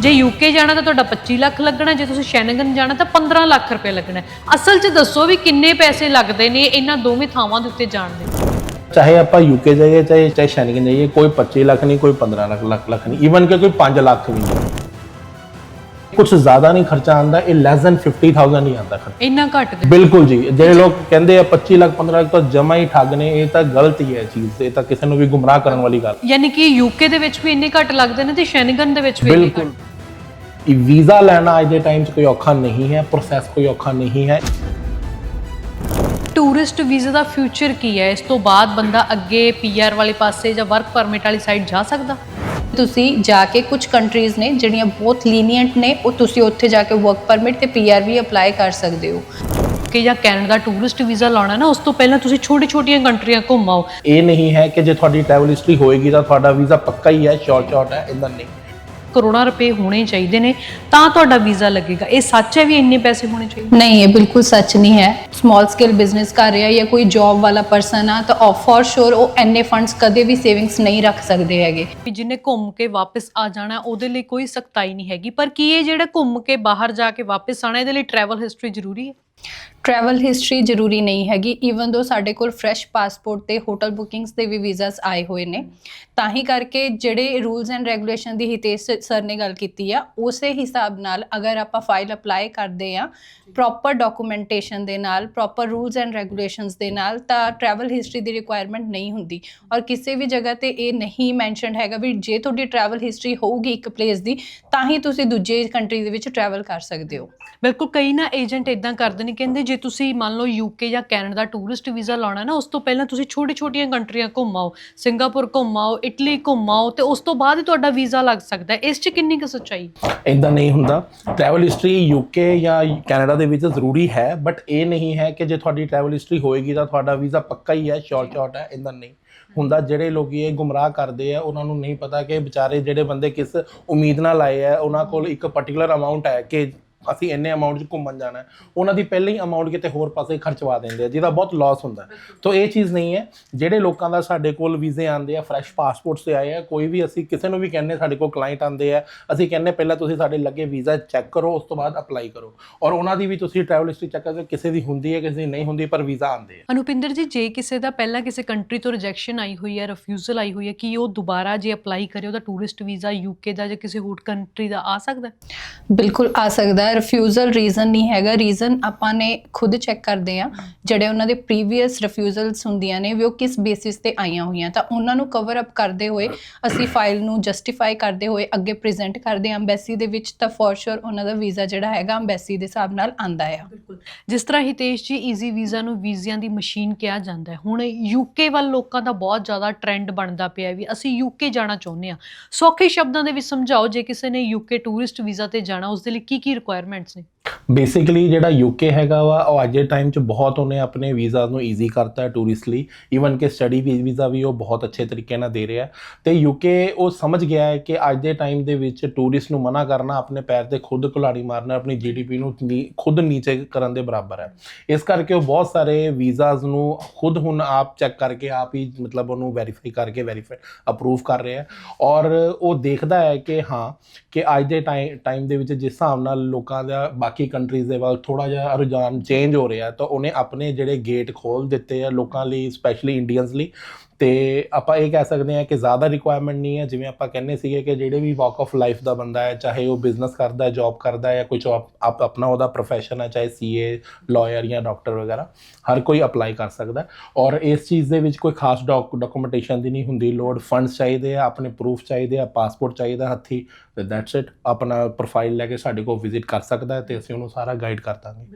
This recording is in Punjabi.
ਜੇ ਯੂਕੇ ਜਾਣਾ ਤਾਂ ਤੁਹਾਡਾ 25 ਲੱਖ ਲੱਗਣਾ, ਜੇ ਤੁਸੀਂ ਸ਼ੈਨਗਨ ਜਾਣਾ ਤਾਂ 15 ਲੱਖ ਰੁਪਏ ਲੱਗਣਾ। ਅਸਲ 'ਚ ਦੱਸੋ ਵੀ ਕਿੰਨੇ ਪੈਸੇ ਲੱਗਦੇ ਨੇ ਇਹਨਾਂ ਦੋਵੇਂ ਥਾਵਾਂ ਦੇ ਉੱਤੇ ਜਾਣ ਦੇ। ਚਾਹੇ ਆਪਾਂ ਯੂਕੇ ਜਾਈਏ, ਚਾਹੇ ਚਾਹੇ ਸ਼ੈਨਗਨ ਜਾਈਏ, ਕੋਈ 25 ਲੱਖ ਨਹੀਂ, ਕੋਈ 15 ਲੱਖ ਲੱਖ ਲੱਖ ਨਹੀਂ। ਈਵਨ ਕਿ ਕੋਈ 5 ਲੱਖ ਵੀ ਨਹੀਂ। ਕੁਝ ਜ਼ਿਆਦਾ ਨਹੀਂ ਖਰਚਾ ਆਂਦਾ ਇਹ ਲੈਸ ਦੈਨ 50000 ਹੀ ਆਂਦਾ ਖਰਚਾ। ਇੰਨਾ ਘੱਟ ਦੇ ਬਿਲਕੁਲ ਜੀ ਜਿਹੜੇ ਲੋਕ ਕਹਿੰਦੇ ਆ 25 ਲੱਖ 15 ਲੱਖ ਤਾਂ ਜਮਾ ਹੀ ਠੱਗ ਨੇ ਇਹ ਤਾਂ ਗਲਤ ਹੀ ਹੈ ਚੀਜ਼ ਇਹ ਤਾਂ ਕਿਸੇ ਨੂੰ ਵੀ ਗੁੰਮਰਾਹ ਕਰਨ ਵਾਲੀ ਗੱਲ। ਯਾਨੀ ਕਿ ਯੂਕੇ ਦੇ ਵਿੱਚ ਵੀ ਇੰਨੇ ਘੱਟ ਲੱਗਦੇ ਨੇ ਤੇ ਸ਼ੈਨਗਨ ਦੇ ਵਿੱਚ ਵੀ ਬਿਲਕੁਲ। ਇਹ ਵੀਜ਼ਾ ਲੈਣਾ ਅੱਜ ਦੇ ਟਾਈਮ 'ਚ ਕੋਈ ਔਖਾ ਨਹੀਂ ਹੈ ਪ੍ਰੋਸੈਸ ਕੋਈ ਔਖਾ ਨਹੀਂ ਹੈ। ਟੂਰਿਸਟ ਵੀਜ਼ਾ ਦਾ ਫਿਊਚਰ ਕੀ ਹੈ? ਇਸ ਤੋਂ ਬਾਅਦ ਬੰਦਾ ਅੱਗੇ ਪੀਆਰ ਵਾਲੇ ਪਾਸੇ ਜਾਂ ਵਰਕ ਪਰਮਿਟ ਵਾਲੀ ਸਾਈਡ ਜਾ ਸਕਦਾ? ਤੁਸੀਂ ਜਾ ਕੇ ਕੁਝ ਕੰਟਰੀਜ਼ ਨੇ ਜਿਹੜੀਆਂ ਬਹੁਤ ਲੀਨੀਅੰਟ ਨੇ ਉਹ ਤੁਸੀਂ ਉੱਥੇ ਜਾ ਕੇ ਵਰਕ ਪਰਮਿਟ ਤੇ ਪੀਆਰ ਵੀ ਅਪਲਾਈ ਕਰ ਸਕਦੇ ਹੋ। ਕਿ ਜਾਂ ਕੈਨੇਡਾ ਟੂਰਿਸਟ ਵੀਜ਼ਾ ਲਾਉਣਾ ਨਾ ਉਸ ਤੋਂ ਪਹਿਲਾਂ ਤੁਸੀਂ ਛੋਟੀ-ਛੋਟੀਆਂ ਕੰਟਰੀਆਂ ਘੁੰਮਾਓ ਇਹ ਨਹੀਂ ਹੈ ਕਿ ਜੇ ਤੁਹਾਡੀ ਟਰੈਵਲ ਹਿਸਟਰੀ ਹੋਏਗੀ ਤਾਂ ਤੁਹਾਡਾ ਵੀਜ਼ਾ ਪੱਕਾ ਹੀ ਹੈ ਸ਼ੋਰਟ ਸ਼ਾਰਟ ਹੈ ਇਦਾਂ ਨਹੀਂ। ਕਰੋੜਾਂ ਰੁਪਏ ਹੋਣੇ ਚਾਹੀਦੇ ਨੇ ਤਾਂ ਤੁਹਾਡਾ ਵੀਜ਼ਾ ਲੱਗੇਗਾ। ਇਹ ਸੱਚ ਹੈ ਵੀ ਇੰਨੇ ਪੈਸੇ ਹੋਣੇ ਚਾਹੀਦੇ? ਨਹੀਂ ਇਹ ਬਿਲਕੁਲ ਸੱਚ ਨਹੀਂ ਹੈ। ਸਮਾਲ ਸਕੇਲ ਬਿਜ਼ਨਸ ਕਰ ਰਿਹਾ ਜਾਂ ਕੋਈ ਜੌਬ ਵਾਲਾ ਪਰਸਨ ਆ ਤਾਂ ਫॉर ਸ਼ੋਰ ਉਹ ਐਨੇ ਫੰਡਸ ਕਦੇ ਵੀ ਸੇਵਿੰਗਸ ਨਹੀਂ ਰੱਖ ਸਕਦੇ ਹੈਗੇ। ਵੀ ਜਿਹਨੇ ਘੁੰਮ ਕੇ ਵਾਪਸ ਆ ਜਾਣਾ ਉਹਦੇ ਲਈ ਕੋਈ ਸਖਤਾਈ ਨਹੀਂ ਹੈਗੀ। ਪਰ ਕੀ ਇਹ ਜਿਹੜਾ ਘੁੰਮ ਕੇ ਬਾਹਰ ਜਾ ਕੇ ਵਾਪਸ ਆਣਾ ਇਹਦੇ ਲਈ ਟਰੈਵਲ ਹਿਸਟਰੀ ਜ਼ਰੂਰੀ ਹੈ? ਟਰੈਵਲ ਹਿਸਟਰੀ ਜ਼ਰੂਰੀ ਨਹੀਂ ਹੈਗੀ ਈਵਨ ਦੋ ਸਾਡੇ ਕੋਲ ਫਰੈਸ਼ ਪਾਸਪੋਰਟ ਤੇ ਹੋਟਲ ਬੁਕਿੰਗਸ ਦੇ ਵੀ ਵੀਜ਼ਾਸ ਆਏ ਹੋਏ ਨੇ, ਤਾਂ ਹੀ ਕਰਕੇ ਜਿਹੜੇ ਰੂਲਸ ਐਂਡ ਰੈਗੂਲੇਸ਼ਨ ਦੀ ਹਿਤੇਸ਼ ਸਰ ਨੇ ਗੱਲ ਕੀਤੀ ਆ, ਉਸੇ ਹਿਸਾਬ ਨਾਲ ਅਗਰ ਆਪਾਂ ਫਾਈਲ ਅਪਲਾਈ ਕਰਦੇ ਆ ਪ੍ਰੋਪਰ ਡਾਕੂਮੈਂਟੇਸ਼ਨ ਦੇ ਨਾਲ ਪ੍ਰੋਪਰ ਰੂਲਸ ਐਂਡ ਰੈਗੂਲੇਸ਼ਨਸ ਦੇ ਨਾਲ, ਤਾਂ ਟਰੈਵਲ ਹਿਸਟਰੀ ਦੀ ਰਿਕੁਆਇਰਮੈਂਟ ਨਹੀਂ ਹੁੰਦੀ। ਔਰ ਕਿਸੇ ਵੀ ਜਗ੍ਹਾ ਤੇ ਇਹ ਨਹੀਂ ਮੈਂਸ਼ਨਡ ਹੈਗਾ ਵੀ ਜੇ ਤੁਹਾਡੀ ਟਰੈਵਲ ਹਿਸਟਰੀ ਹੋਊਗੀ ਇੱਕ ਪਲੇਸ ਦੀ, ਤਾਂ ਹੀ ਤੁਸੀਂ ਦੂਜੇ ਕੰਟਰੀ ਦੇ ਵਿੱਚ ਟਰੈਵਲ ਕਰ ਸਕਦੇ ਹੋ। ਬਿਲਕੁਲ, ਕਈ ਨਾ ਏਜੰਟ ਇਦਾਂ ਕਰਦੇ ਨੇ, ਕਹਿੰਦੇ ਜੇ ਤੁਸੀਂ ਮੰਨ ਲਓ ਯੂਕੇ ਜਾਂ ਕੈਨੇਡਾ ਟੂਰਿਸਟ ਵੀਜ਼ਾ ਲਾਉਣਾ ਨਾ, ਉਸ ਤੋਂ ਪਹਿਲਾਂ ਤੁਸੀਂ ਛੋਟੀ-ਛੋਟੀਆਂ ਕੰਟਰੀਆਂ ਘੁੰਮਾਓ ਸਿੰਗਾਪੁਰ ਘੁੰਮਾਓ ਇਟਲੀ ਘੁੰਮਾਓ ਤੇ ਉਸ ਤੋਂ ਬਾਅਦ ਹੀ ਤੁਹਾਡਾ ਵੀਜ਼ਾ ਲੱਗ ਸਕਦਾ ਹੈ। ਇਸ 'ਚ ਕਿੰਨੀ ਕੁ ਸੱਚਾਈ? ਇਦਾਂ ਨਹੀਂ ਹੁੰਦਾ। ਟਰੈਵਲ ਹਿਸਟਰੀ ਯੂਕੇ ਜਾਂ ਕੈਨੇਡਾ ਦੇ ਵਿੱਚ ਜ਼ਰੂਰੀ ਹੈ ਬਟ ਇਹ ਨਹੀਂ ਹੈ ਕਿ ਜੇ ਤੁਹਾਡੀ ਟਰੈਵਲ ਹਿਸਟਰੀ ਹੋਏਗੀ ਤਾਂ ਤੁਹਾਡਾ ਵੀਜ਼ਾ ਪੱਕਾ ਹੀ ਹੈ ਸ਼ੋਰਟ ਸ਼ਾਰਟ ਹੈ ਇਦਾਂ ਨਹੀਂ ਹੁੰਦਾ। ਜਿਹੜੇ ਲੋਕੀ ਇਹ ਗੁੰਮਰਾਹ ਕਰਦੇ ਆ, ਉਹਨਾਂ ਨੂੰ ਨਹੀਂ ਪਤਾ ਕਿ ਵਿਚਾਰੇ ਜਿਹੜੇ ਬੰਦੇ ਕਿਸ ਉਮੀਦ ਨਾਲ ਆਏ ਆ, ਉਹਨਾਂ ਕੋਲ ਇੱਕ ਪਾਰਟਿਕੂਲਰ ਅਮਾਉਂਟ ਹੈ ਕਿ ਅਸੀਂ ਇੰਨੇ ਅਮਾਉਂਟ 'ਚ ਘੁੰਮਣ ਜਾਣਾ ਹੈ ਉਹਨਾਂ ਦੀ ਪਹਿਲਾਂ ਹੀ ਅਮਾਉਂਟ ਕਿਤੇ ਹੋਰ ਪਾਸੇ ਖਰਚਵਾ ਦਿੰਦੇ ਆ ਜਿਹਦਾ ਬਹੁਤ ਲਾਸ ਹੁੰਦਾ। ਤਾਂ ਇਹ ਚੀਜ਼ ਨਹੀਂ ਹੈ ਜਿਹੜੇ ਲੋਕਾਂ ਦਾ ਸਾਡੇ ਕੋਲ ਵੀਜ਼ੇ ਆਉਂਦੇ ਆ ਫਰੈਸ਼ ਪਾਸਪੋਰਟਸ ਤੇ ਆਏ ਆ ਕੋਈ ਵੀ ਅਸੀਂ ਕਿਸੇ ਨੂੰ ਵੀ ਕਹਿੰਨੇ ਸਾਡੇ ਕੋਲ ਕਲਾਇੰਟ ਆਉਂਦੇ ਆ ਅਸੀਂ ਕਹਿੰਨੇ ਪਹਿਲਾਂ ਤੁਸੀਂ ਸਾਡੇ ਲੱਗੇ ਵੀਜ਼ਾ ਚੈੱਕ ਕਰੋ ਉਸ ਤੋਂ ਬਾਅਦ ਅਪਲਾਈ ਕਰੋ ਔਰ ਉਹਨਾਂ ਦੀ ਵੀ ਤੁਸੀਂ ਟਰੈਵਲ ਹਿਸਟਰੀ ਚੈੱਕ ਕਰਕੇ ਕਿਸੇ ਦੀ ਹੁੰਦੀ ਹੈ ਕਿਸੇ ਦੀ ਨਹੀਂ ਹੁੰਦੀ ਪਰ ਵੀਜ਼ਾ ਆਉਂਦੇ ਆ ਅਨੁਪਿੰਦਰ ਜੀ ਜੇ ਕਿਸੇ ਦਾ ਪਹਿਲਾਂ ਕਿਸੇ ਕੰਟਰੀ ਤੋਂ ਰਿਜੈਕਸ਼ਨ ਆਈ ਹੋਈ ਹੈ ਰਿਫਿਊਜ਼ਲ ਆਈ ਹੋਈ ਹੈ ਕੀ ਉਹ ਦੁਬਾਰਾ ਜੇ ਅਪਲਾਈ ਕਰੇ ਉਹਦਾ ਟੂਰਿਸਟ ਵੀਜ਼ਾ ਯੂਕੇ ਦਾ ਜਾਂ ਕਿਸੇ ਹੋਰ ਕੰਟਰੀ ਦਾ ਆ ਸਕਦਾ? ਬਿਲਕੁਲ ਆ ਸਕਦਾ ਹੈ ਰਿਫਿਊਜ਼ਲ ਰੀਜ਼ਨ ਨਹੀਂ ਹੈਗਾ। ਰੀਜ਼ਨ ਆਪਾਂ ਨੇ ਖੁਦ ਚੈੱਕ ਕਰਦੇ ਆ ਜਿਹੜੇ ਉਹਨਾਂ ਦੇ ਪ੍ਰੀਵੀਅਸ ਰਿਫਿਊਜ਼ਲਸ ਹੁੰਦੀਆਂ ਨੇ, ਵੀ ਉਹ ਕਿਸ ਬੇਸਿਸ ਤੇ ਆਈਆਂ ਹੋਈਆਂ। ਤਾਂ ਉਹਨਾਂ ਨੂੰ ਕਵਰ ਅਪ ਕਰਦੇ ਹੋਏ, ਅਸੀਂ ਫਾਈਲ ਨੂੰ ਜਸਟੀਫਾਈ ਕਰਦੇ ਹੋਏ ਅੱਗੇ ਪ੍ਰੈਜ਼ੈਂਟ ਕਰਦੇ ਹਾਂ। ਐਮਬੈਸੀ ਦੇ ਵਿੱਚ ਤਾਂ ਫੋਰ ਸ਼ੋਰ ਉਹਨਾਂ ਦਾ ਵੀਜ਼ਾ ਜਿਹੜਾ ਹੈਗਾ ਐਮਬੈਸੀ ਦੇ ਹਿਸਾਬ ਨਾਲ ਆਂਦਾ ਆ। ਬਿਲਕੁਲ। ਜਿਸ ਤਰ੍ਹਾਂ ਹਿਤੇਸ਼ ਜੀ ਈਜ਼ੀ ਵੀਜ਼ਾ ਨੂੰ ਵੀਜ਼ਿਆਂ ਦੀ ਮਸ਼ੀਨ ਕਿਹਾ ਜਾਂਦਾ ਹੈ। ਹੁਣ ਯੂਕੇ ਵੱਲ ਲੋਕਾਂ ਦਾ ਬਹੁਤ ਜ਼ਿਆਦਾ ਟ੍ਰੈਂਡ ਬਣਦਾ ਪਿਆ ਵੀ ਅਸੀਂ ਯੂਕੇ ਜਾਣਾ ਚਾਹੁੰਦੇ ਹਾਂ। ਸੌਖੇ ਸ਼ਬਦਾਂ ਦੇ ਵਿੱਚ ਸਮਝਾਓ, ਜੇ ਕਿਸੇ ਨੇ ਯੂਕੇ ਟੂਰਿਸਟ ਵੀਜ਼ਾ ਤੇ ਜਾਣਾ, ਉਸ ਦੇ ਲਈ ਕੀ ਕੀ ਰਿਕੁਆਇਰ ਰਿਕੁਆਇਰਮੈਂਟਸ ਨੇ। ਬੇਸਿਕਲੀ ਜਿਹੜਾ ਯੂਕੇ ਹੈਗਾ ਵਾ, ਉਹ ਅੱਜ ਦੇ ਟਾਈਮ 'ਚ ਬਹੁਤ ਉਹਨੇ ਆਪਣੇ ਵੀਜ਼ਾ ਨੂੰ ਈਜ਼ੀ ਕਰਤਾ ਹੈ ਟੂਰਿਸਟ ਲਈ। ਈਵਨ ਕਿ ਸਟੱਡੀ ਵੀਜ਼ਾ ਵੀ ਉਹ ਬਹੁਤ ਅੱਛੇ ਤਰੀਕੇ ਨਾਲ ਦੇ ਰਿਹਾ ਤੇ ਯੂਕੇ ਉਹ ਸਮਝ ਗਿਆ ਹੈ ਕਿ ਅੱਜ ਦੇ ਟਾਈਮ ਦੇ ਵਿੱਚ ਟੂਰਿਸਟ ਨੂੰ ਮਨਾ ਕਰਨਾ ਆਪਣੇ ਪੈਰ ਤੇ ਖੁਦ ਕੁਲਾੜੀ ਮਾਰਨਾ ਆਪਣੀ ਜੀਡੀਪੀ ਨੂੰ ਨੀ- ਖੁਦ ਨੀਚੇ ਕਰਨ ਦੇ ਬਰਾਬਰ ਹੈ। ਇਸ ਕਰਕੇ ਉਹ ਬਹੁਤ ਸਾਰੇ ਵੀਜ਼ਾਸ ਨੂੰ ਖੁਦ ਹੁਣ ਆਪ ਚੈੱਕ ਕਰਕੇ ਆਪ ਹੀ ਮਤਲਬ ਉਹਨੂੰ ਵੈਰੀਫਾਈ ਕਰਕੇ ਵੈਰੀਫਾਈ ਅਪਰੂਵ ਕਰ ਰਿਹਾ ਹੈ। ਔਰ ਉਹ ਦੇਖਦਾ ਹੈ ਕਿ ਹਾਂ, ਕਿ ਅੱਜ ਦੇ ਟਾਈਮ ਟਾਈਮ ਦੇ ਵਿੱਚ ਜਿਸ ਹਿਸਾਬ ਨਾਲ ਲੋਕਾਂ ਦਾ ਬਾਕੀ ਕੰਟਰੀਜ਼ ਦੇ ਵੱਲ ਥੋੜਾ ਜਿਹਾ ਰੁਝਾਨ ਚੇਂਜ ਹੋ ਰਿਹਾ ਤਾਂ ਉਹਨੇ ਆਪਣੇ ਜਿਹੜੇ ਗੇਟ ਖੋਲ ਦਿੱਤੇ ਆ ਲੋਕਾਂ ਲਈ ਸਪੈਸ਼ਲੀ ਇੰਡੀਅਨਸ ਲਈ ਤੇ ਆਪਾਂ ਇਹ ਕਹਿ ਸਕਦੇ ਹਾਂ ਕਿ ਜ਼ਿਆਦਾ ਰਿਕੁਆਇਰਮੈਂਟ ਨਹੀਂ ਹੈ, ਜਿਵੇਂ ਆਪਾਂ ਕਹਿੰਦੇ ਸੀਗੇ ਕਿ ਜਿਹੜੇ ਵੀ ਵਾਕ ਆਫ ਲਾਈਫ ਦਾ ਬੰਦਾ ਹੈ, ਚਾਹੇ ਉਹ ਬਿਜ਼ਨਸ ਕਰਦਾ ਹੈ ਜੌਬ ਕਰਦਾ ਹੈ ਜਾਂ ਕੋਈ ਆਪ ਆਪਣਾ ਉਹਦਾ ਪ੍ਰੋਫੈਸ਼ਨ ਹੈ, ਚਾਹੇ ਸੀਏ ਲਾਇਰ ਜਾਂ ਡਾਕਟਰ ਵਗੈਰਾ, ਹਰ ਕੋਈ ਅਪਲਾਈ ਕਰ ਸਕਦਾ ਔਰ ਇਸ ਚੀਜ਼ ਦੇ ਵਿੱਚ ਕੋਈ ਖਾਸ ਡਾਕੂਮੈਂਟੇਸ਼ਨ ਦੀ ਨਹੀਂ ਹੁੰਦੀ। ਲੋਡ ਫੰਡਸ ਚਾਹੀਦੇ ਆ, ਆਪਣੇ ਪ੍ਰੂਫ ਚਾਹੀਦੇ ਆ ਪਾਸਪੋਰਟ ਚਾਹੀਦਾ ਹੱਥੀ, ਤੇ ਦੈਟਸ ਇਟ ਆਪਣਾ ਪ੍ਰੋਫਾਈਲ ਲੈ ਕੇ ਸਾਡੇ ਕੋਲ ਵਿਜ਼ਿਟ ਕਰ ਸਕਦਾ ਹੈ ਤੇ ਅਸੀਂ ਉਹਨੂੰ ਸਾਰਾ ਗਾਈਡ ਕਰ ਦਾਂਗੇ।